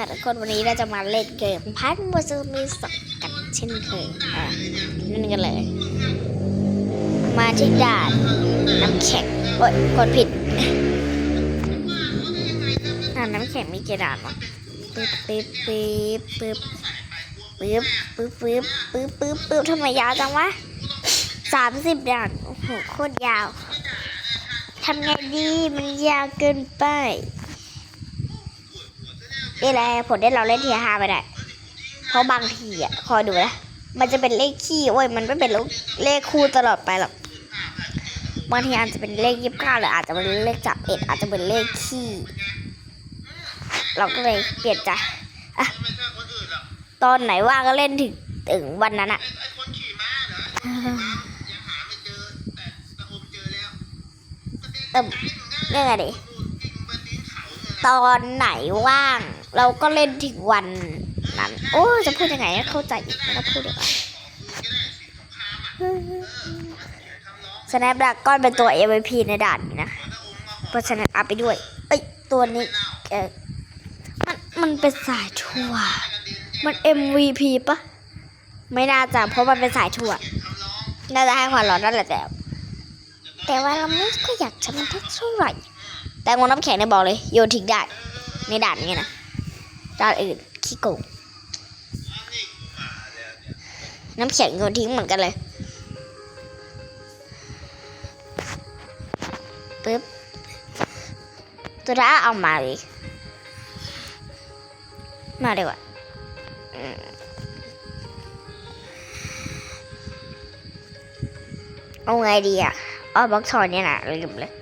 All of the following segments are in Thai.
ค่ะทุกคนวันนี้เราจะมาเล่นเกมพันวอร์มีสกกันเช่นเคยอะนั่นกันเลย มาที่ด่านน้ำแข็งโอ๊ยกดผิดด่านน้ำแข็งมีกี่ด่านวะปึ๊บปึ๊บปึ๊บปึ๊บปึ๊บปึ๊บปึ๊บปึ๊บปึ๊บปึ๊บทำไมยาวจังวะสามสิบด่าน โอ้โหโคตรยาวทำไงดีมันยาวเกินไป นี่แหละผลได้เราเล่นทีห้าไม่ได้เพราะบางทีอะคอยดูนะมันจะเป็นเลขขี้โอ้ยมันไม่เป็นเลขคู่ตลอดไปหรอกบางทีอาจจะเป็นเลขยี่สิบเก้าหรืออาจจะเป็นเลขจับเอ็ดอาจจะเป็นเลขขี้เราก็เลยเปลี่ยนใจอะตอนไหนว่าก็เล่นถึงถึงวันนั้นอะเติมเรื่องอะไร ตอนไหนว่าง เราก็เล่นถึงวันนั้น โอ้จะพูดยังไงให้เข้าใจอีกไม่ต้องพูดดีกว่าสแนปดากก้อนเป็นตัว MVP ในด่านนี้นะเพราะฉะนั้นเอาไปด้วย เอ้ย ตัวนี้เออมันมันเป็นสายทั่วมัน MVP ปะไม่น่าจะเพราะมันเป็นสายทั่วน่าจะให้ความร้อนนั่นแหละแต่ แต่ว่าเราไม่ก็อยากจะมันเท่าไหร่ แต่งวน้ำแข็งเนี่ยบอกเลย โยนทิ้งได้ในด่านนี้นะด่านอื่นขี้โกงน้ำแข็งโยนทิ้งเหมือนกันเลยปึ๊บตัวท้าเอามาเลยมาดีกว่าเอาไงดีอะเอบล็อกชอยเนี่ยนะลืมเลย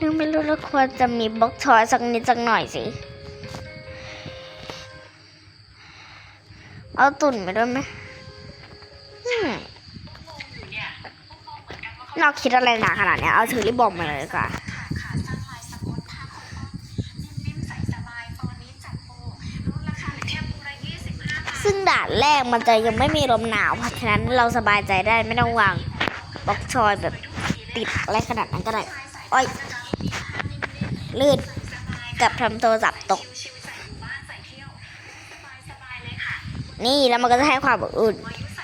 นึกไม่รู้แล้วควรจะมีบล็อกชอยสักนิดสักหน่อยสิ เอาตุ่นไปด้วยไหมนอกคิดอะไรหนาขนาดนี้เอาถือริบบอมมาเลยดีกว่อนซึ่งด่านแรกมันจะยังไม่มีลมหนาวเพราะฉะนั้นเราสบายใจได้ไม่ต้องวางบล็อกชอยแบบติดอะไรขนาดนั้นก็ได้โอ้ย ลื่นกับทำโทรศัพท์ตก นี่แล้วมันก็จะให้ความอบอุ่น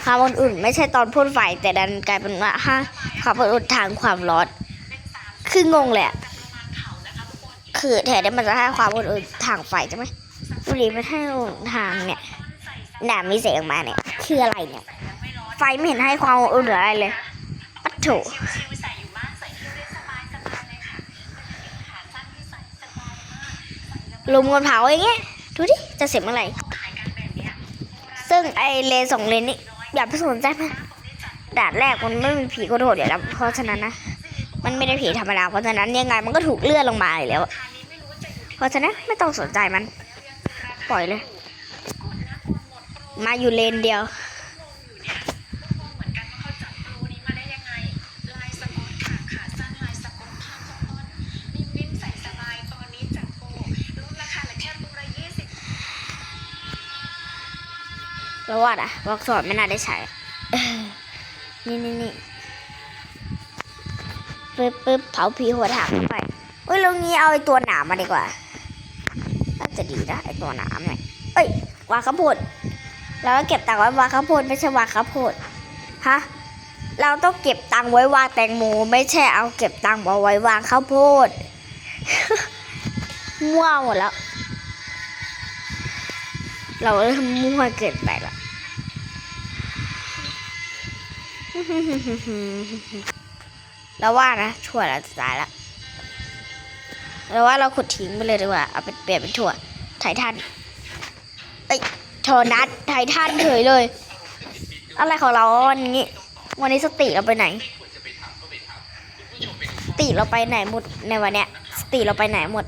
ความอบอุ่นไม่ใช่ตอนพ่นไฟแต่ดันกลายเป็นว่าฮะความอุ่นทางความร้อน คืองงเละ คือแถได้มันจะให้ความอบอุ่นทางไฟใช่ไหมบุหรี่มันให้อุ่นทางเนี่ยหนามีเสียงมาเนี่ย คืออะไรเนี่ย ไฟไม่เห็นให้ความอบอุ่นหรืออะไรเลยปัดโถ ลมกันเผาอย่างเงี้ยดูดิจะเสร็จเมื่อไหร่ซึ่งไอเลนสองเลนนี่อย่าไปสนใจมันด่านแรกมันไม่มีผีกระโดดเดี๋ยวนะเพราะฉะนั้นนะมันไม่ได้ผีธรรมดาเพราะฉะนั้นยังไงมันก็ถูกเลื่อนลงมาอยู่แล้ว เพราะฉะนั้นไม่ต้องสนใจมัน ปล่อยเลย มาอยู่เลนเดียว วว่าอะบอกสอนไม่น่าได้ใช้นี่นี่นี่ปึ๊บปึ๊บเผาผีหัวถังเข้าไปเอ้ยลงนี้เอาไอตัวหนามมาดีกว่าน่าจะดีนะไอตัวหนามเนี่ยเอ้ยวาข้าวโพดเราก็เก็บตังค์ไว้วาข้าวโพดไม่ใช่วาข้าวโพดฮะเราต้องเก็บตังค์ไว้วางแตงโมไม่ใช่เอาเก็บตังค์เอาไว้วางข้าวโพดมั่วหมดแล้ว เราเริ่มมั่วเกินไปละ แล้วว่านะถั่วเราจะตายละแล้วว่าเราขุดทิ้งไปเลยดีกว่าเอาไปเปลี่ยนเป็นถั่วไททันเอ้ยโทนัทไททันเฉยเลย อะไรของเราวันนี้ วันนี้สติเราไปไหน สติเราไปไหนหมดในวันเนี้ย สติเราไปไหนหมด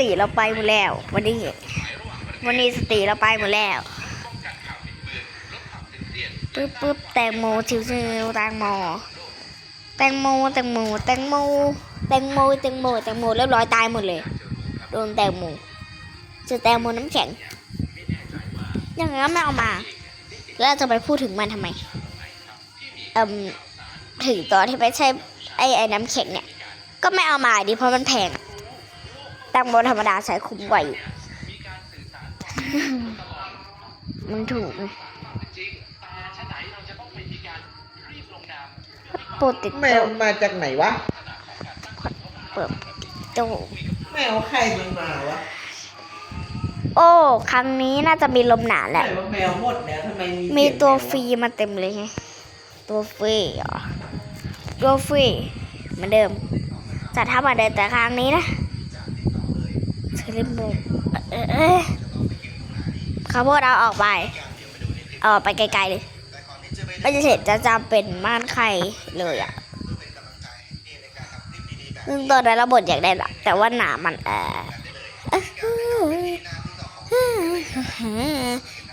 ติเราไปหมดแล้ว วันนี้ วันนี้สติเราไปหมดแล้วปึ๊บปึ๊บแตงโมชิวๆแตงโมแตงโมแตงโมแตงโมแตงโมแตงโมแตงโมเรียบร้อยตายหมดเลย โดนแตงโมเจอแตงโมน้ำแข็งอย่างนั้นไม่เอามา แล้วจะไปพูดถึงมันทำไมเอ่มถึงตอนที่ไม่ใช่ไอ้ไอ้น้ำแข็งเนี่ย ก็ไม่เอามาดิเพราะมันแพง แตังโมธรรมดาใช้คุ้มกว่าอยู่มันถูกไงโปรติดแมวมาจากไหนวะเปิดโจแมวใครมันมาวะ โอ้ ครั้งนี้น่าจะมีลมหนาวแหไหนละว่าแมวหมดแล้วทำไมมีมีเสียงตัวแมะฟรีมาเต็มเลยไง ตัวฟรีเหรอตัวฟรีเหมือนเดิมจะทำเหมือนเดิมแต่ครั้งนี้นะ เชอรี่มูเอ้ยเอ้ยข้าวโพดเอาออกไปเอาออกไปไกลๆเลยไม่จะเห็นจะจำเป็นม่านใครเลยอะซึ่งตอนนั้นเราบทอยากได้หลักแต่ว่าหนามันเออ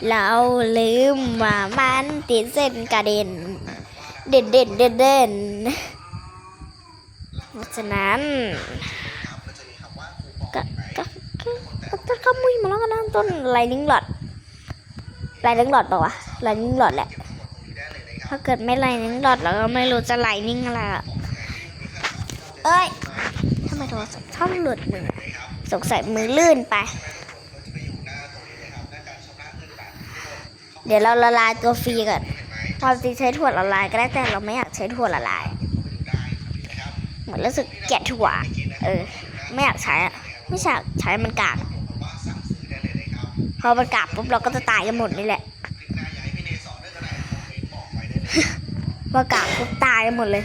เราลืมว่ามันติดเส้นกระเด็น เด่นเด่นเด่นเด่นเพราะฉะนั้นก็ก็ก็ ก็ต้นขมุยมาแล้วกันนะต้นไลนิ่งหลอดไลนิ่งหลอดปล่าวะไลนิ่งหลอดแหละ ถ้าเกิดไม่ไลนิ่งหลอดเราก็ไม่รู้จะไลนิ่งอะไรอะเอ้ยทำไมโทรศัพท์ชอบหลุดมือสงสัยมือลื่นไป เดี๋ยวเราละลายตัวฟรีก่อนความจริงใช้ถั่วละลายก็ได้แต่เราไม่อยากใช้ถั่วละลาย เหมือนรู้สึกเกลียดถั่ว เออ ไม่อยากใช้อะไม่อยากใช้มันกาก อมันกากปุ๊บเราก็จะตายกันหมดนี่แหละพอกากปุ๊บตายกันหมดเลย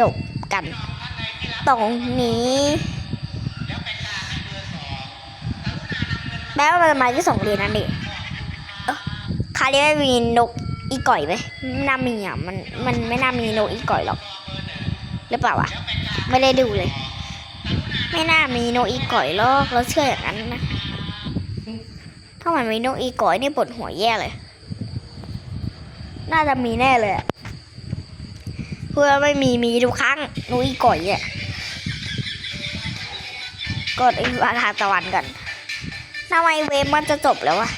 จบกัน ตรงนี้แม้ว่ามันจะมาแค่สองเดือนนั่นเองคราวนี้ไม่มีนกอีก่อยไหมไม่น่ามีอะมันมันไม่น่ามีนกอีก่อยหรอก หรือเปล่าวะไม่ได้ดูเลย ไม่น่ามีนกอีก่อยหรอกเราเชื่ออย่างนั้นนะ ถ้ามันมีนกอีกอยนี่ปวดหัวแย่เลย น่าจะมีแน่เลยเพื่อไม่มีมีทุกครั้งนกอีกอยอะกดอีวาทานตะวันกันทำไมเวฟมันจะจบแล้ววะ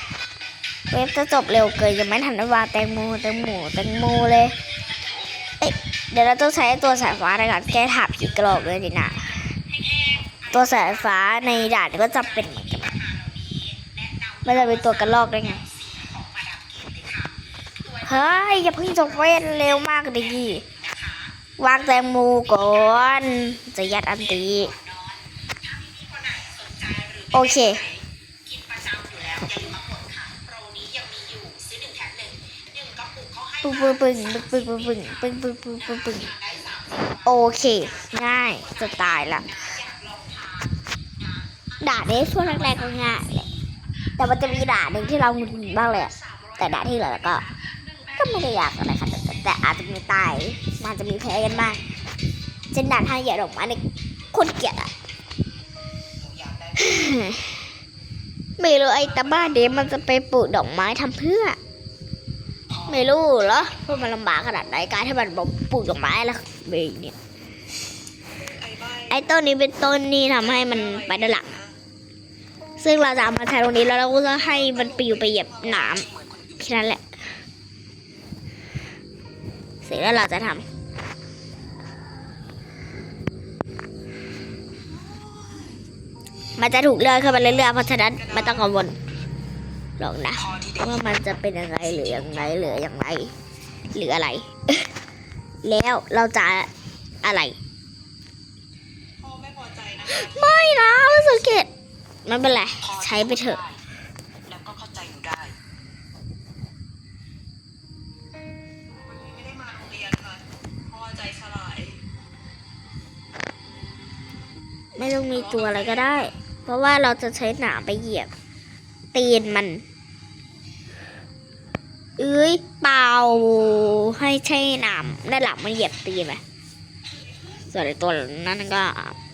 เว็บจะจบเร็วเกินยังไม่ทันวาแตงโมแตงโมแตงโมเลย เอ๊ะเดี๋ยวเราต้องใช้ตัวสายฟ้าในการแก้ถาบผีกระโหลกเลยดินะ ตัวสายฟ้าในด่านก็จำเป็นเห มันไม่จะเป็นตัวกระลอกได้ไงเฮ้ยอย่าเพิ่งจบเวทเร็วมากดิวางแตงโมก่อนจะยัดอันตีโอเคปึ้งปึ้งปึ้งปึ้งปึ้งปึ้งปึ้งปึ้งปึ้งปึ้งปึ้งโอเค ง่ายจะตายละด่าได้ช่วงแรกๆก็ง่าย แต่มันจะมีด่าหนึ่งที่เราหงุดหงิดบ้างเลยอะแต่ด่าที่เหลือก็ ก็ไม่ได้ยากอะไรขนาดนั้นแต่อาจจะมีตายมันจะมีแพ้กันบ้างเช่นด่านทางเหยียดออกมาเนี่ยคนเกลียดอะไม่รู้ไอ้ตาบ้าเดยวมันจะไปปลูกดอกไม้ทำเพื่อ ไม่รู้เหรอว่ามันลำบากขนาดไหนการที่มันบอกปลูกดอกไม้แล้วเบยเนี่ยไอ้ต้นนี้เป็นต้นนี่ทำให้มันไปด้านหลัง ซึ่งเราจะเอามาใช้ตรงนี้แล้วเราก็จะให้มันปลิวไปเหยียบหนามแค่นั้นแหละ เสร็จแล้วเราจะทำมันจะถูกเลื่อนขึ้นมาเรื่อยๆ เพราะฉะนั้นไม่ต้องกังวลหรอกนะว่ามันจะเป็นยังไงหรือยังไงหรือยังไงหรืออะไร แล้วเราจะอะไร ไม่พอใจนะไม่นะไม่สังเกต ไม่เป็นไร ใช้ไปเถอะ แล้วก็เข้าใจอยู่ได้วันนี้ไม่ได้มาโรงเรียนค่ะพ่อใจสลาย ไม่ต้องมีตัวอะไรก็ได้ เพราะว่าเราจะใช้หนามไปเหยียบ ตีนมัน เอ้ยเปล่าให้ใช้หนามได้หลังมันเหยียบตีนไปส่วนตัวนั้นก็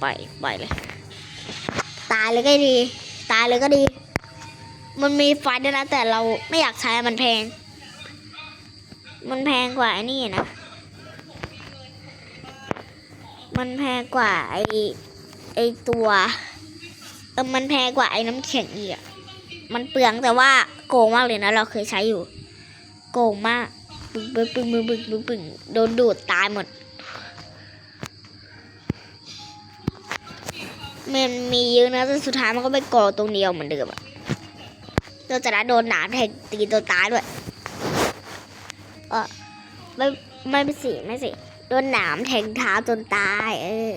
ปล่อยปล่อยเลยายเลยก็ดี ตายเลยก็ดี มันมีไฟด้วยนะ แต่เราไม่อยากใช้มันแพง มันแพงกว่าไอ้นี่นะ มันแพงกว่าไอ้ไอ้ตัวเออมันแพงกว่าไอ้น้ำแข็งอีกอะมันเปลืองแต่ว่าโกงมากเลยนะ เราเคยใช้อยู่ โกงมาก ปึ้งปึ้งปึ้งปึ้งปึ้งปึ้งปึ้งโดนดูดตายหมด มันมีเยอะนะแต่สุดท้ายมันก็ไปก่อตรงเดียวเหมือนเดิมอะเราจะนั้โดนหนามแทงตีตัวตายด้วยเออไม่ไม่ไม่สิไม่สิโดนหนามแทงเท้าจนตาย เออ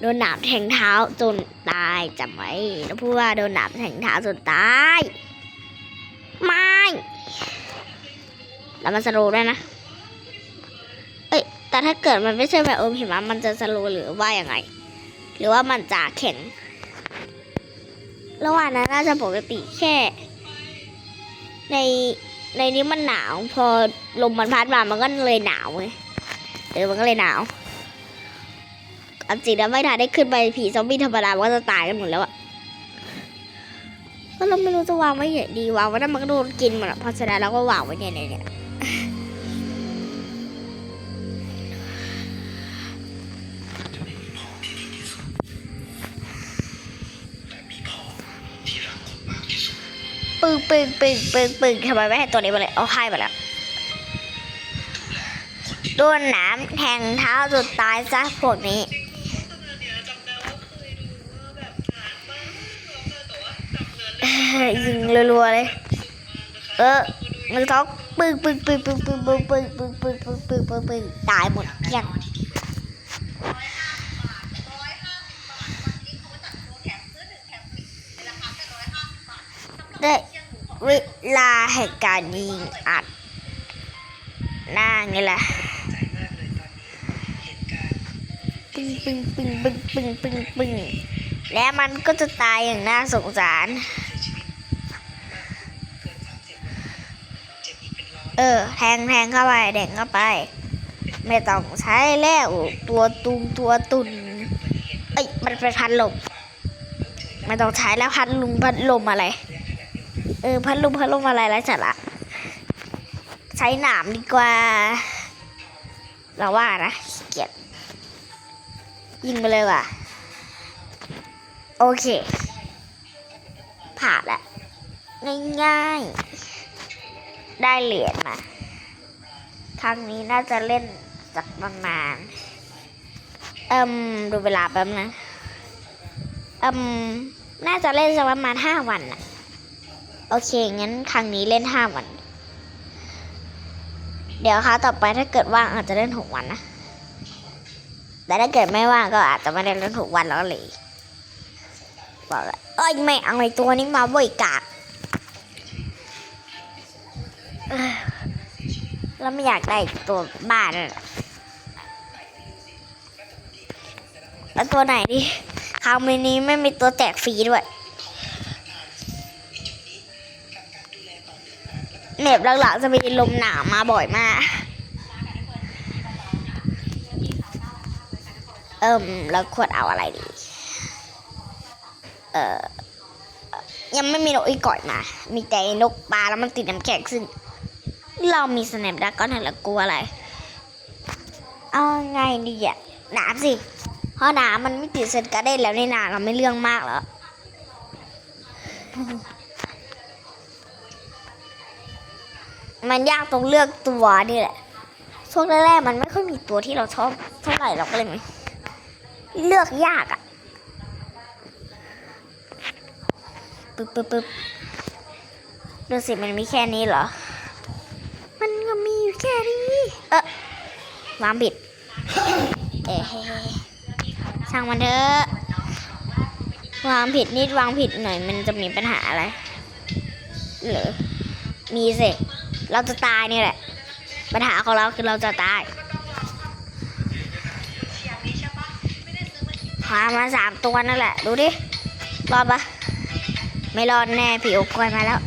โดนหนามแทงเท้าจนตายจำไว้แล้วพูดว่าโดนหนามแทงเท้าจนตายไม่แล้วมันสโลว์ด้วยนะเอ้ยแต่ถ้าเกิดมันไม่ใช่แบบโอมหิมะมันจะสโลว์หรือว่ายังไง หรือว่ามันจะแข็ง ระหว่างนั้นน่าจะปกติแค่ ในในนี้มันหนาว พอลมมันพัดมามันก็เลยหนาวไงเออมันก็เลยหนาวอันจริงแล้วไม่ทันได้ขึ้นไปผีซอมบี้ธรรมดามันก็จะตายกันหมดแล้วอะก็เราไม่รู้จะวางไว้ไหนดีวางไว้นั่นมันก็โดนกินหมดอะเพราะฉะนั้นเราก็วางไว้เนี่ยเนี่ย ปึ้งปึ้งปึ้งปึ้งปึ้งทำไมไม่ให้ตัวนี้มาเลยเอาให้มาแล้วโดนหนามแทงเท้าจนตายซะพวกนี้จริงๆโฆษณาเนี่ยจำได้ว่าเคยดูว่าแบบนานมากแล้วแต่ว่าจำเนื้อเรื่องยิงรัวๆเลย เออมือท้องปึ้งปึ้งปึ้งปึ้งปึ้งปึ้งปึ้งปึ้งปึ้งปึ้งปึ้งปึ้งปึ้งตายหมดเกลี้ยงได้ เวลาแห่งการยิงอัดหน้าไงล่ะปึ้งปึ้งปึ้งปึ้งปึ้งปึ้งปึ้งแล้วมันก็จะตายอย่างน่าสงสาร เออ แทงแทงเข้าไปแดงเข้าไป ไม่ต้องใช้แล้วตัวตุงตัวตุนเอ้ย มันเป็นพัดลมไม่ต้องใช้แล้วพัดลุงพัดลมอะไร เออพัดลมพัดลมอะไรแล้วจัดละใช้หนามดีกว่า เราว่านะเกียจยิงไปเลยว่ะ โอเค ผ่านละง่ายๆ ได้เหรียญมาครั้งนี้น่าจะเล่นสักประมาณเอิมดูเวลาแป๊บนะเอิมน่าจะเล่นสักประมาณห้าวันน่ะ โอเค งั้นครั้งนี้เล่นห้าวัน เดี๋ยวคราวต่อไปถ้าเกิดว่างอาจจะเล่นหกวันนะ แต่ถ้าเกิดไม่ว่างก็อาจจะไม่ได้เล่นทุกวันแล้วก็เลยบอกเลยเอ้ยไม่เอาไอตัวนี้มาบ่อยกากแล้วไม่อยากได้ตัวบ้านแล้วตัวไหนดิคราวนี้ไม่มีตัวแจกฟรีด้วย เน็บหลังๆจะมีลมหนาวมาบ่อยมาก เอิ่มแล้วควรเอาอะไรดี เอ่อ ยังไม่มีนกอีก่อยมา มีแต่นกปลาแล้วมันติดน้ำแข็งซึ่ง เรามีสแนปดากอนเห็นแล้วกลัวอะไร เอาไงดีอะหนามสิเพราะหนามมันไม่ติดเซนกร์เด้นแล้วในหนาเราไม่เรื่องมากแล้ว มันยากตรงเลือกตัวนี่แหละ ช่วงแรกๆมันไม่ค่อยมีตัวที่เราชอบเท่าไหร่เราก็เลยเลือกยากอะปึ๊บปึ๊บปึ๊บดูสิมันมีแค่นี้เหรอ มันก็มีอยู่แค่นี้ เออวางผิด เอ๊ะช่างมันเถอะวางผิดนิดวางผิดหน่อยมันจะมีปัญหาอะไรหรือมีสิ เราจะตายนี่แหละ ปัญหาของเราคือเราจะตายพามาสามตัวนั่นแหละ ดูดิ รอดปะไม่รอดแน่ผีอกกอยมาแล้ว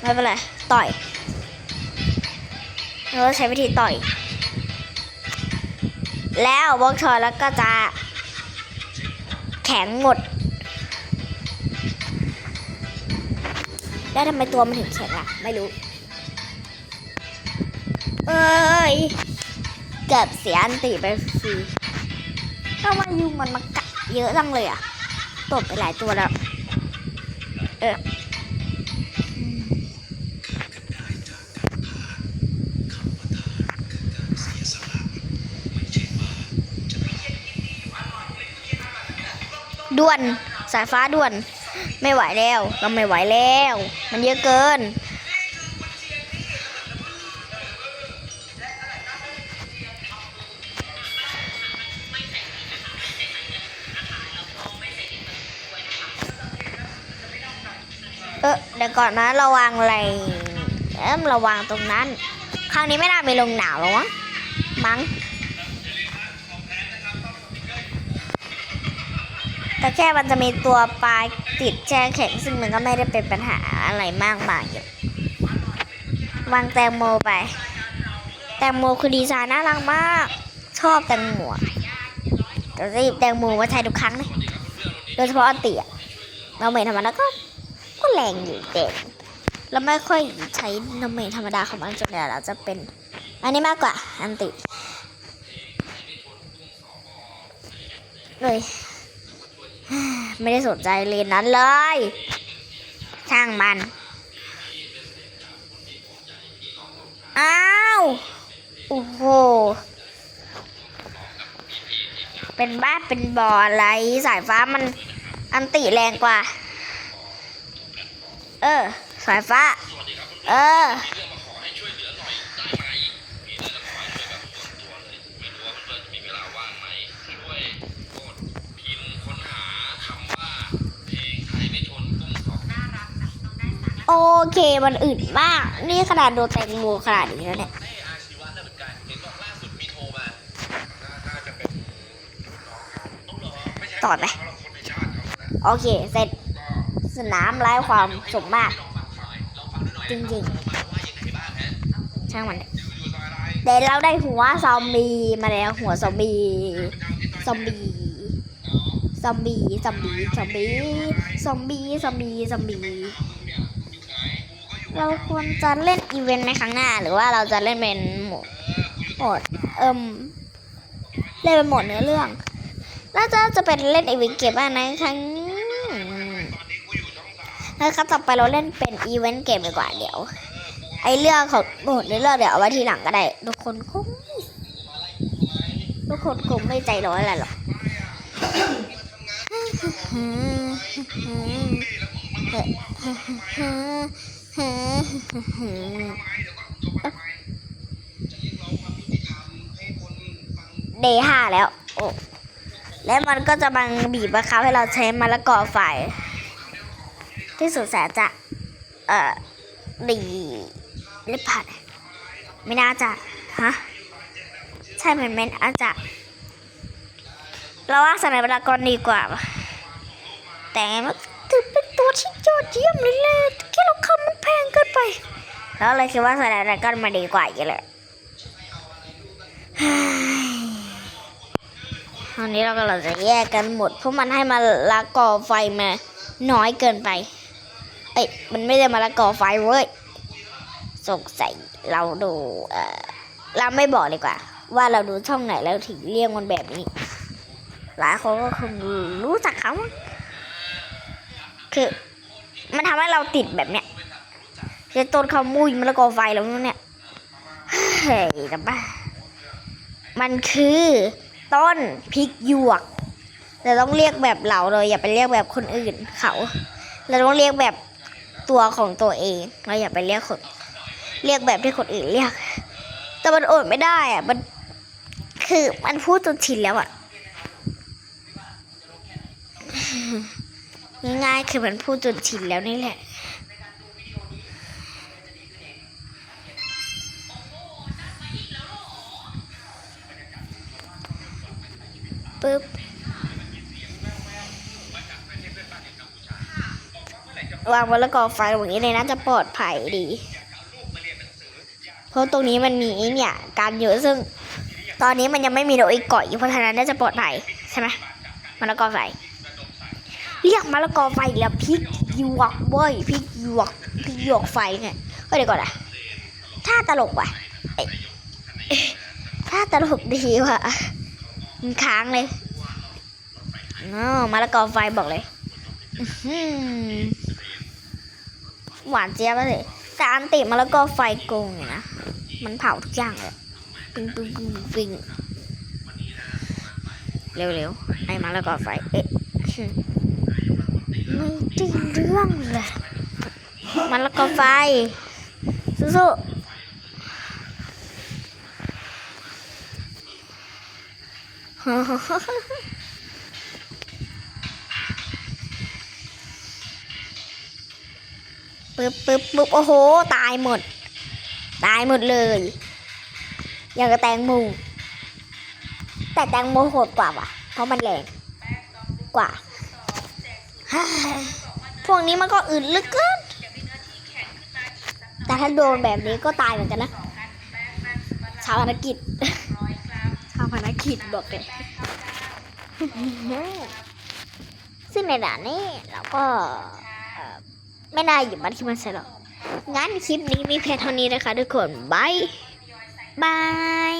ไม่เป็นไร ต่อยเราใช้วิธีต่อย แล้วบล็อกชอยแล้วก็จะ แข็งหมด แล้วทำไมตัวมันถึงแข็งล่ะ ไม่รู้ เอ้ยเกือบเสียอันติไปฟรีทำไมยุงมันมากัดเยอะจังเลยอะตบไปหลายตัวแล้ว เออด่วนสายฟ้าด่วน ไม่ไหวแล้วเราไม่ไหวแล้ว มันเยอะเกิน ก่อนนะระวังอะไรเอ็มระวังตรงนั้น คราวนี้ไม่น่ามีลมหนาวหรอวะมั้งแต่แค่มันจะมีตัวปลายติดแช่แข็งซึ่งมันก็ไม่ได้เป็นปัญหาอะไรมากมายอยู่วางแตงโมไป แตงโมคือดีไซน์น่ารักมาก ชอบแตงโมจะหยิบแตงโมมาใช้ทุกครั้งเลยโดยเฉพาะอันเตียเราไม่ธรรมดาก็ ก็แรงอยู่เด็กแล้วไม่ค่อยใช้น้ำเมนธรรมดาของมันจนเดี๋ยวเราจะเป็นอันนี้มากกว่าอันติเลยไม่ได้สนใจเรียนนั้นเลย ช่างมัน อ้าว โอ้โห เป็นบ้าเป็นบออะไรสายฟ้ามันอันติแรงกว่า เออ สายฟ้า เออโอเค มันอึดมาก นี่ขนาดโดนแตงโมขนาดนี้แล้วเนี่ยต่อไหมโอเค เสร็จ สนามไร้ความสมมาตรจริงๆ ช่างมันเดี๋ยวเราได้หัวซอมบี้มาแล้วหัวซอมบี้ซอมบี้ซอมบี้ซอมบี้ซอมบี้ซอมบี้ซอมบี้ซอมบี้เราควรจะเล่นอีเวนต์ในครั้งหน้า หรือว่าเราจะเล่นเป็นโหมดโหมดเอิ่มเล่นเป็นโหมดเนื้อเรื่องน่าจะจะเป็นเล่นอีเวนต์เกมอะไรครั้ง นะครับต่อไปเราเล่นเป็นอีเวนต์เกมดีกว่าเดี๋ยว ไอเรื่องของโหมดเรื่องเดี๋ยวเอาไว้ทีหลังก็ได้ ทุกคนคงทุกคนคงไม่ใจร้อนอะไรหรอกเดย์ห้าแล้ว โอ้ และมันก็จะบังบีบบังคับให้เราใช้มะละกอไฟ ที่สุดแสนจะ เอ่อดีหรือเปล่านไม่น่าจะ ฮะ ใช่เหมือนไม่น่าจะ เราว่าสนามเวลากรดีกว่า แต่มันถือเป็นตัวที่ยอดเยี่ยมเลยเลยแค่เราคำมันแพงเกินไป แล้วเลยคิดว่าสนามเวลากรมาดีกว่าอยู่เลยเฮ้ยตอนนี้เรากำลังจะแยกกันหมด เพราะมันให้มาละกอไฟมาน้อยเกินไป เอ้ยมันไม่ได้มาละกอไฟเว้ยสงสัยเราดูเอ่อเราไม่บอกดีกว่า ว่าเราดูช่องไหนแล้วถึงเรียกมันแบบนี้ หลายคนก็คงรู้จักเขาคือมันทำให้เราติดแบบเนี้ยคือต้นเขามุยมะละกอไฟแล้วเนี่ยเฮ้ยแต่บ้ามันคือต้นพริกหยวกแต่ต้องเรียกแบบเราเลยอย่าไปเรียกแบบคนอื่นเขา เราต้องเรียกแบบ ตัวของตัวเองเราอย่าไปเรียกคน เรียกแบบที่คนอื่นเรียก แต่มันอดไม่ได้อะมันคือมันพูดจนชินแล้วอะง่ายๆคือมันพูดจนชินแล้วนี่แหละปึ๊บ วางมะละกอไฟอย่างนี้เลยน่าจะปลอดภัยดี เพราะตรงนี้มันมีเนี่ยการเยอะซึ่ง ตอนนี้มันยังไม่มีโดยก่อยู่เพราะฉะนั้นน่าจะปลอดภัยใช่ไหมมะละกอไฟเรียกมะละกอไฟแล้วพริกหยวกเว้ยพริกหยวกพริกหยวกไฟไงเฮ้ยเดี๋ยวก่อนอะถ้าตลกว่ะถ้าตลกดีว่ะมันค้างเลยอ๋อมะละกอไฟบอกเลย อื หวานเจี๊ยบเลยแต่อันติมะละกอไฟโกงอยู่นะ มันเผาทุกอย่างเลยปิงปิงปิงปิงเร็วๆไอ้มะละกอไฟ เอ๊ะไม่ได้เรื่องเลยมันแล้วก็ไฟสู้ๆ ปึ๊บปึ๊บปึ๊บโอ้โห ตายหมด ตายหมดเลย อย่างกับแตงโมแต่แตงโมโหดกว่าว่ะ เพราะมันแรงกว่า พวกนี้มันก็อื่นลึกเกิน แต่ถ้าโดนแบบนี้ก็ตายเหมือนกันนะ ชาวภารกิจ ชาวภารกิจบอกเลยซึ่งในด่านนี้เราก็ ไม่ได้หยิบมันที่มันใส่หรอกงั้นคลิปนี้มีแค่เท่านี้นะคะทุกคนบายบาย